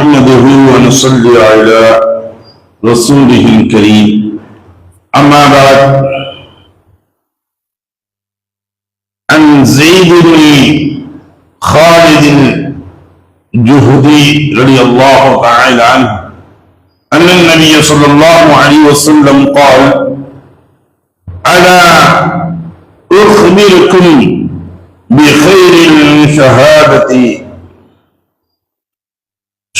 نحمده ونصلي على رسوله الكريم. أما بعد عن زيد بن خالد الجهدي رضي الله تعالى عنه أن النبي صلى الله عليه وسلم قال ألا أخبركم بخير من شهادة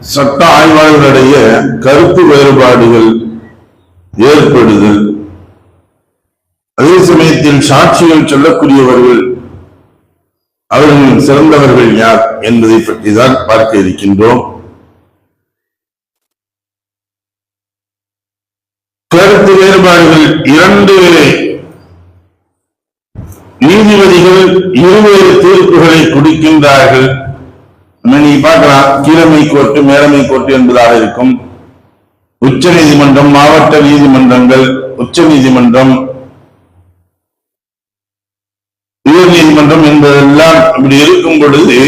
சட்ட ஆய்வாளர்களிடையே கருத்து வேறுபாடுகள் ஏற்படுதல். அதே சமயத்தில் சாட்சிகள் சொல்லக்கூடியவர்கள் அவர்கள் சிறந்தவர்கள் யார் என்பதை பற்றி தான் பார்க்க இருக்கின்றோம். கருத்து வேறுபாடுகள் இரண்டு நீதிபதிகள் இருவேறு தீர்ப்புகளை கொடுக்கின்றார்கள். நீ பார்க்கலாம். கீழமை கோர்ட்டு மேலமை கோர்ட்டு என்பதாக இருக்கும். உச்ச நீதிமன்றம் மாவட்ட நீதிமன்றங்கள் உச்ச நீதிமன்றம் உயர் நீதிமன்றம் என்பதெல்லாம் இப்படி இருக்கும் பொழுது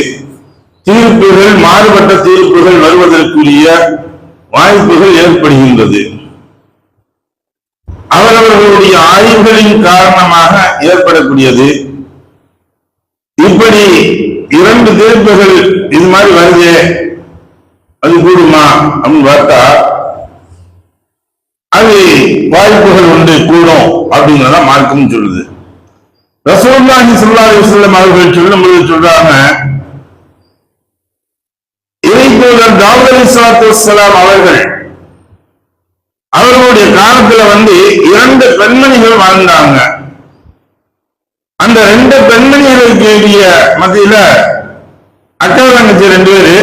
தீர்ப்புகள் மாறுபட்ட தீர்ப்புகள் வருவதற்குரிய வாய்ப்புகள் ஏற்படுகின்றது. அவரவர்களுடைய ஆய்வுகளின் காரணமாக ஏற்படக்கூடியது. இப்படி இரண்டு தீர்ப்புகள் இது மாதிரி வருது. அது கூடுமா? அப்படின்னு பார்த்தா அது வாய்ப்புகள் உண்டு கூடும் அப்படிங்கிறத மார்க்கம் சொல்லுது. ரசோல்லாஹி ஸல்லல்லாஹு அலைஹி அவர்கள் சொல்லும் சொல்லும்போது சொல்றாங்க இறைத்தூதர் தாவூத் அலைஹிஸ்ஸலாத்து வஸ்ஸலாம் அவர்கள் அவர்களுடைய காலத்துல வந்து இரண்டு பெண்மணிகள் வாழ்ந்தாங்க. அந்த ரெண்டு பெண்மணிகளை மத்தியில அக்கா தங்கச்சி ரெண்டு பேரு.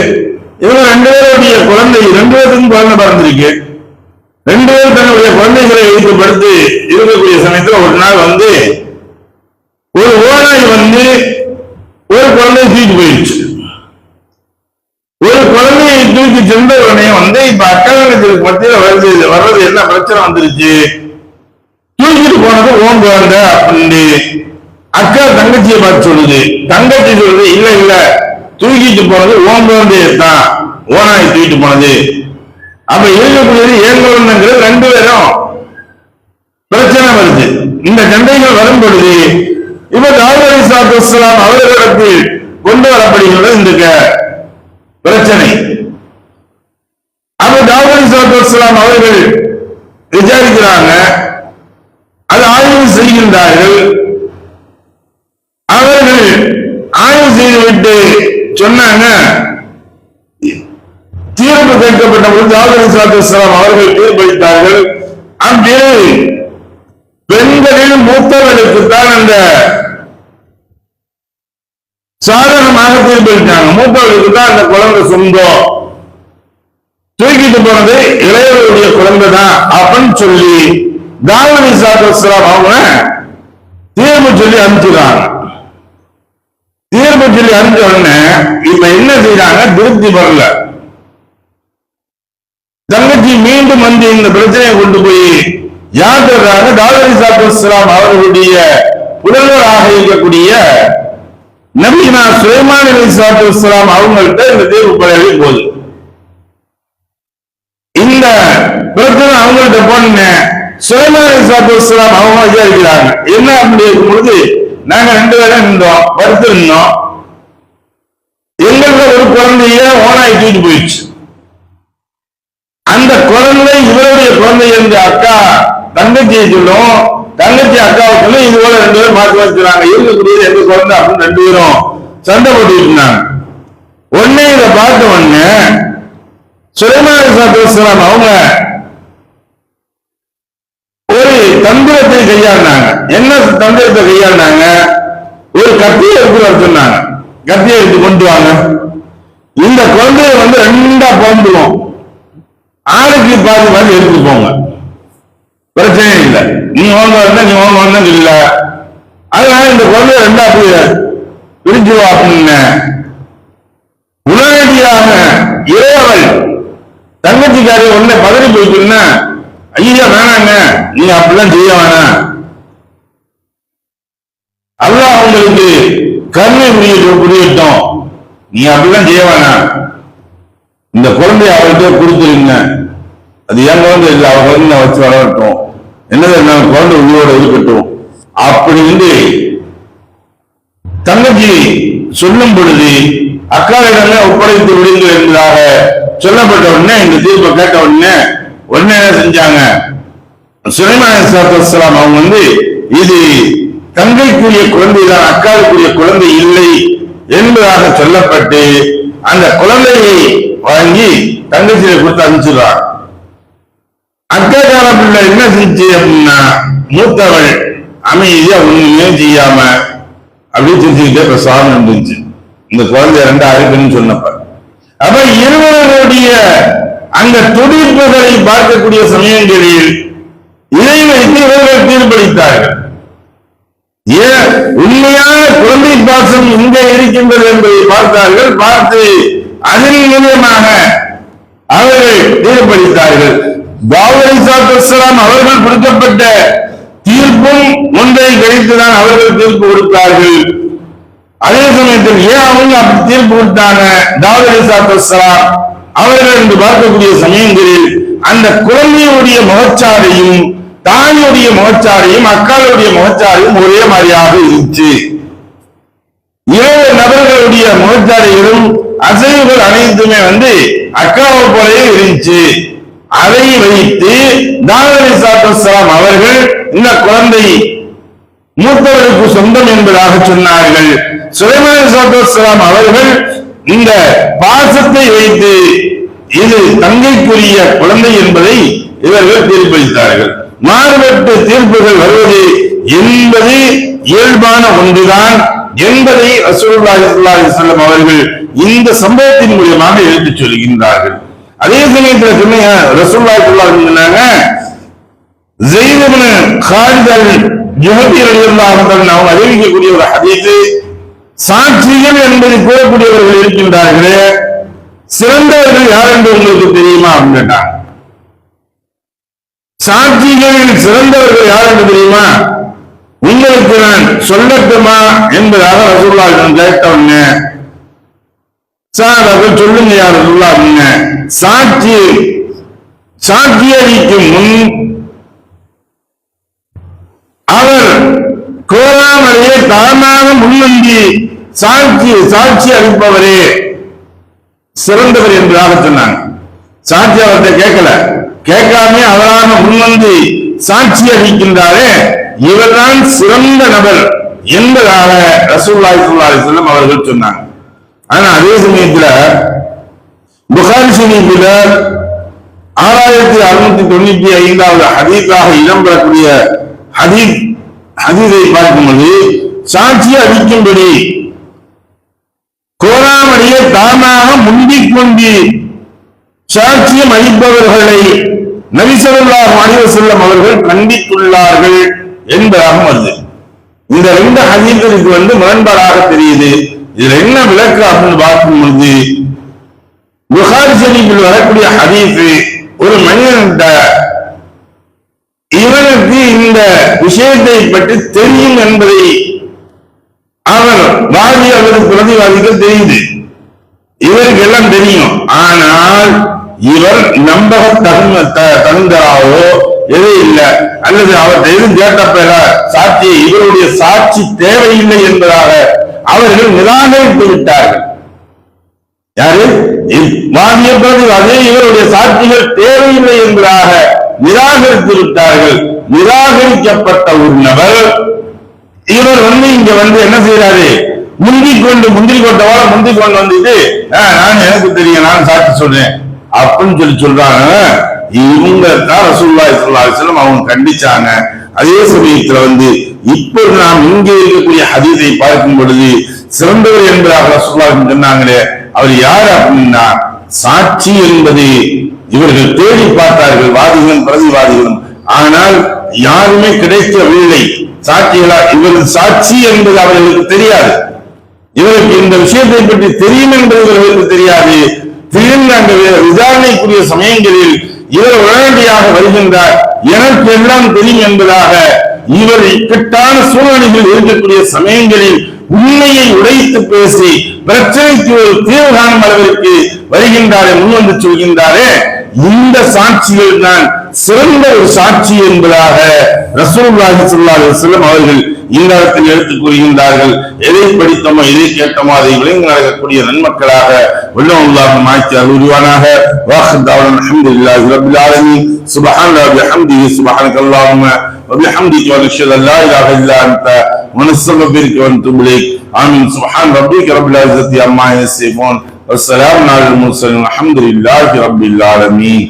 இவங்க ரெண்டு பேருடைய குழந்தை ரெண்டு பேருக்கும் குழந்தை பிறந்திருக்கு. ரெண்டு பேரும் தன்னுடைய குழந்தைகளை வைத்து படுத்து இருக்கக்கூடிய சமயத்துல ஒரு நாள் வந்து ஒரு ஓனாய் வந்து ஒரு குழந்தை தூக்கி போயிடுச்சு ஒரு குழந்தையை தூக்கி சென்ற உடனே வந்து இப்ப அக்காலங்களுக்கு மத்தியில வருது வர்றது என்ன பிரச்சனை வந்துருச்சு? தூக்கிட்டு போனது ஓன் குழந்தை அப்படின்னு அக்கா தங்கச்சியை பார்த்து சொல்லுது. தங்கச்சி சொல்லுது இல்ல இல்ல தூக்கிட்டு போனது ஓன் தான். ஓனாய் தூக்கிட்டு போனது. அப்ப இருக்கக்கூடியது ஏன் குழந்தைங்கிறது ரெண்டு பேரும் பிரச்சனை வருது. இந்த சண்டைகள் வரும் பொழுது இப்ப தாவூத் அலி அவர்களிடத்தில் கொண்டு வரப்படுகிறது இந்த க- பிரச்சனை. அப்ப தாவூத் அலி அவர்கள் விசாரிக்கிறாங்க. அது ஆய்வு செய்கின்றார்கள் அவர்கள் ஆய்வு சொன்னாங்க. தீர்ப்பு கேட்கப்பட்ட பொழுது ஆதரவு அலி அவர்கள் தீர்ப்பளித்தார்கள். அங்கே பெண்களில் மூத்தவர்களுக்கு தான் அந்த சாதாரணமாக தீர்ப்பளித்தாங்க. மூத்தவர்களுக்கு தான் அந்த குழந்தை சொந்தம் தூக்கிட்டு போனது இளையவருடைய குழந்தை தான் அப்படின்னு சொல்லி தாவணி சாஸ்திரம் அவங்க தீர்ப்பு சொல்லி அனுப்பிச்சுறாங்க தீர்ப்பு சொல்லி அறிஞ்ச உடனே இப்ப என்ன செய்யறாங்க திருப்தி வரல தங்கச்சி மீண்டும் வந்து இந்த பிரச்சனையை கொண்டு போய் யார் சொல்றாங்க தாவரி சாஸ்திரம் அவர்களுடைய புதல்வராக இருக்கக்கூடிய நபீனா சுலைமான் அலி சாஸ்திரம் அவங்கள்ட்ட இந்த தீர்ப்பு பரவி போகுது. இந்த பிரச்சனை அவங்கள்ட்ட போன சுலைமான் அலி சாஸ்திரம் அவங்க விசாரிக்கிறாங்க என்ன அப்படி இருக்கும் பொழுது நாங்க ரெண்டு பேரும் இருந்தோம் படுத்து இருந்தோம். எங்களுக்கு ஒரு குழந்தைய ஓனாய் தூக்கிட்டு போயிடுச்சு. அந்த குழந்தை இவருடைய குழந்தை என்று அக்கா தங்கச்சியை சொல்லும் தங்கச்சி அக்காவை சொல்லி இது போல ரெண்டு பேரும் மாற்றி வச்சுக்கிறாங்க இருக்கக்கூடியது எந்த குழந்தை அப்படின்னு ரெண்டு பேரும் சண்டை போட்டுட்டு இருந்தாங்க. உடனே இதை பார்த்த உடனே சுலைமான் சாத்துலாம் அவங்க தந்திரத்தை கையாண்டாங்க. என்ன தந்திரத்தை கையாண்டாங்க? ஒரு கத்தியை எடுத்து வர சொன்னாங்க. கத்தியை எடுத்து கொண்டு வாங்க. இந்த குழந்தைய வந்து ரெண்டா பிறந்துடும் ஆளுக்கு பாதி பாதி எடுத்து போங்க. பிரச்சனை இல்லை. நீ ஓங்க வந்தா நீ ஓங்க வந்தா இல்ல அதனால இந்த குழந்தைய ரெண்டா போய் பிரிஞ்சு அப்படின்னு. உடனடியாக இறையவள் தங்கச்சிக்காரி உடனே பதறி போயிட்டுன்னா ஐயா வேணாங்க. நீங்க அப்படிலாம் செய்ய வேணாம். அல்லாஹ் அவங்களுக்கு கருணை புரிய புரியட்டும். நீ அப்படிலாம் செய்ய வேணாம். இந்த குழந்தைய அவர்கிட்ட கொடுத்துருங்க. அது என் குழந்தை இல்லை அவ குழந்தை நான் வச்சு வளரட்டும். என்னது நான் குழந்தை உயிரோட இருக்கட்டும். அப்படின்னு தங்கச்சி சொல்லும் பொழுது அக்காவிடமே ஒப்படைத்து விடுங்கள் என்பதாக சொல்லப்பட்ட உடனே இந்த தீர்ப்பை கேட்ட உடனே உடனே என்ன செஞ்சாங்க? சுலைமான் சாத்துலாம் அவங்க வந்து இது தங்கைக்குரிய குழந்தைதான் அக்காவுக்குரிய குழந்தை இல்லை என்பதாக சொல்லப்பட்டு அந்த குழந்தையை வாங்கி தங்கச்சியை கொடுத்து அனுப்பிச்சிடுறாங்க. அக்கா கால பிள்ளை என்ன செஞ்சு அப்படின்னா மூத்தவள் அமைதியா ஒண்ணுமே செய்யாம அப்படியே செஞ்சுக்கிட்டே பிரசாதம் இருந்துச்சு இந்த குழந்தை ரெண்டு அழைப்புன்னு சொன்னப்ப. அப்ப இருவருடைய அந்த துடிப்புகளை பார்க்கக்கூடிய சமயங்களில் இதை வைத்து இவர்கள் தீர்ப்பளித்தார்கள் ஏன்? உண்மையான குழந்தை பாசம் இங்கே இருக்கின்றது என்பதை பார்த்தார்கள். பார்த்து அதன் மூலியமாக அவர்கள் தீர்ப்பளித்தார்கள் தாவூத் அலிசாத்துலாம் அவர்கள் கொடுக்கப்பட்ட தீர்ப்பும் ஒன்றை கழித்துதான் அவர்கள் தீர்ப்பு கொடுத்தார்கள். அதே சமயத்தில் ஏன் அவங்க அப்படி தீர்ப்பு கொடுத்தாங்க? தாவூத் அலிசாத்துலாம் அவர்கள் என்று பார்க்கக்கூடிய சமயங்களில் அந்த குழந்தையுடைய முகச்சாரையும் தாயுடைய முகச்சாரையும் அக்காளுடைய முகச்சாரையும் ஒரே மாதிரியாக இருந்துச்சு. ஏழு நபர்களுடைய முகச்சாரிகளும் அசைவுகள் அனைத்துமே வந்து அக்காவை போலவே இருந்துச்சு. அதை வைத்து தாவரி சாத்தலாம் அவர்கள் இந்த குழந்தை மூத்தவருக்கு சொந்தம் என்பதாக சொன்னார்கள். சுலைமான் சாத்தலாம் அவர்கள் இந்த பாசத்தை வைத்து இது தங்கைக்குரிய குழந்தை என்பதை இவர்கள் தீர்ப்பளித்தார்கள். மாறுபட்ட தீர்ப்புகள் வருவது என்பது இயல்பான ஒன்றுதான் என்பதை ரசூலுல்லாஹி அவர்கள் இந்த சம்பவத்தின் மூலியமாக எடுத்துச் சொல்கின்றார்கள். அதே சமயத்துல சொன்னீங்க ரசூலுல்லாஹி சொன்னாங்க அவங்க அறிவிக்கக்கூடிய ஒரு ஹதீஸ் சாட்சிகள் என்பதை கூறக்கூடியவர்கள் இருக்கின்றார்களே. சிறந்தவர்கள் யார் என்று உங்களுக்கு தெரியுமா அப்படின்னு கேட்டாங்க. சாட்சிகளில் சிறந்தவர்கள் யார் என்று தெரியுமா? உங்களுக்கு நான் சொல்லட்டுமா என்பதாக ரசூல்லா கேட்ட உடனே சார் அவர்கள் சொல்லுங்க யார் ரசூல்லா அப்படின்னு. சாட்சி சாட்சி அளிக்கும் முன் அவர் கோராமலேயே தானாக முன்வந்தி சாட்சி சாட்சி அளிப்பவரே. சிறந்தவர் என்பதாக சொன்னாங்க. சாட்சி அவர்கிட்ட கேட்கல. கேட்காம அவராக முன்வந்து சாட்சி அளிக்கின்றாரே இவர்தான் சிறந்த நபர் என்பதாக ரசூல்லாய் சுல்லாஹி செல்லம் அவர்கள் சொன்னாங்க. ஆனா அதே சமயத்துல புகாரி சமீபத்தில் ஆறாயிரத்தி அறுநூத்தி தொண்ணூத்தி ஐந்தாவது ஹதீஸாக இடம்பெறக்கூடிய ஹதீஸ் ஹதீஸை பார்க்கும்போது சாட்சி அளிக்கும்படி கோராமடியை தானாக முந்திக் கொண்டு சாட்சியம் அளிப்பவர்களை நபிசல்லாஹ் அலிவ செல்லம் அவர்கள் கண்டித்துள்ளார்கள் என்பதாக வருது. இந்த ரெண்டு ஹதீர்களுக்கு வந்து முரண்பாடாக தெரியுது. இதுல என்ன விளக்கு அப்படின்னு பார்க்கும் பொழுது புகாரி ஷரீஃபில் வரக்கூடிய ஹதீஸ் ஒரு மனிதன் இவனுக்கு இந்த விஷயத்தை பற்றி தெரியும் என்பதை அவர் வாதி அல்லது பிரதிவாதிகள் தெரியுது. இவருக்கு எல்லாம் தெரியும். ஆனால் இவர் நம்பக தகுந்த தகுந்தராவோ எது இல்லை. அல்லது அவர் எதுவும் கேட்ட பெற சாட்சி இவருடைய சாட்சி தேவையில்லை என்பதாக அவர்கள் நிராகரித்து விட்டார்கள் யாரு? வாதிய பிரதிவாதி இவருடைய சாட்சிகள் தேவையில்லை என்பதாக நிராகரித்து விட்டார்கள். நிராகரிக்கப்பட்ட ஒரு நபர். இவர் வந்து இங்க வந்து என்ன செய்யறாரு முந்தி கொண்டு முந்திரி கொண்டவாட முந்தி கொண்டு வந்துட்டு நான் எனக்கு தெரியும் நான் சாட்சி சொல்றேன். அப்படின்னு சொல்லி சொல்றாங்க. இவங்க தான் ரசூல்லாய் சொல்லாசலம் அவங்க கண்டிச்சாங்க. அதே சமயத்துல வந்து இப்போது நாம் இங்கே இருக்கக்கூடிய ஹதீஸை பார்க்கும் பொழுது சிறந்தவர் என்பதாக ரசூல்லா சொன்னாங்களே அவர் யார் அப்படின்னா சாட்சி என்பது இவர்கள் தேடி பார்த்தார்கள் வாதிகளும் பிரதிவாதிகளும். ஆனால் யாருமே கிடைக்கவில்லை. சாட்சிகளா இவரது சாட்சி என்பது அவர்களுக்கு தெரியாது. இவருக்கு இந்த விஷயத்தை பற்றி தெரியும் என்பது இவர்களுக்கு தெரியாது. திடீர்னு அந்த விசாரணைக்குரிய சமயங்களில் இவர் உடனடியாக வருகின்றார். எனக்கு எல்லாம் தெரியும் என்பதாக இவர் இக்கட்டான சூழ்நிலையில் இருக்கக்கூடிய சமயங்களில் உண்மையை உடைத்து பேசி பிரச்சனைக்கு ஒரு தீர்வு காணும் அளவிற்கு வருகின்றாரே முன்வந்து சொல்கின்றாரே. இந்த சாட்சிகள் தான் சிறந்த ஒரு சாட்சி என்பதாக ரசூலுல்லாஹி ஸல்லல்லாஹு அலைஹி வஸல்லம் அவர்கள் இந்த இடத்தில் எடுத்துக் கூறுகின்றார்கள் எதை படித்தோமோ எதை கேட்டோமோ அதை விளங்கி நடக்கக்கூடிய நன்மக்களாக உள்ளவங்களாக மாற்றி அருள்வானாக வாஹ்தாவன் அல்ஹம்துலில்லாஹி ரப்பில் ஆலமீன் சுப்ஹான ரப்பி ஹம்திஹி சுப்ஹானக அல்லாஹும்ம وبحمدك ونشهد ان لا اله الا انت ونستغفرك ونتوب اليك امين سبحان ربك رب العزه عما يصفون والسلام على المرسلين والحمد لله رب العالمين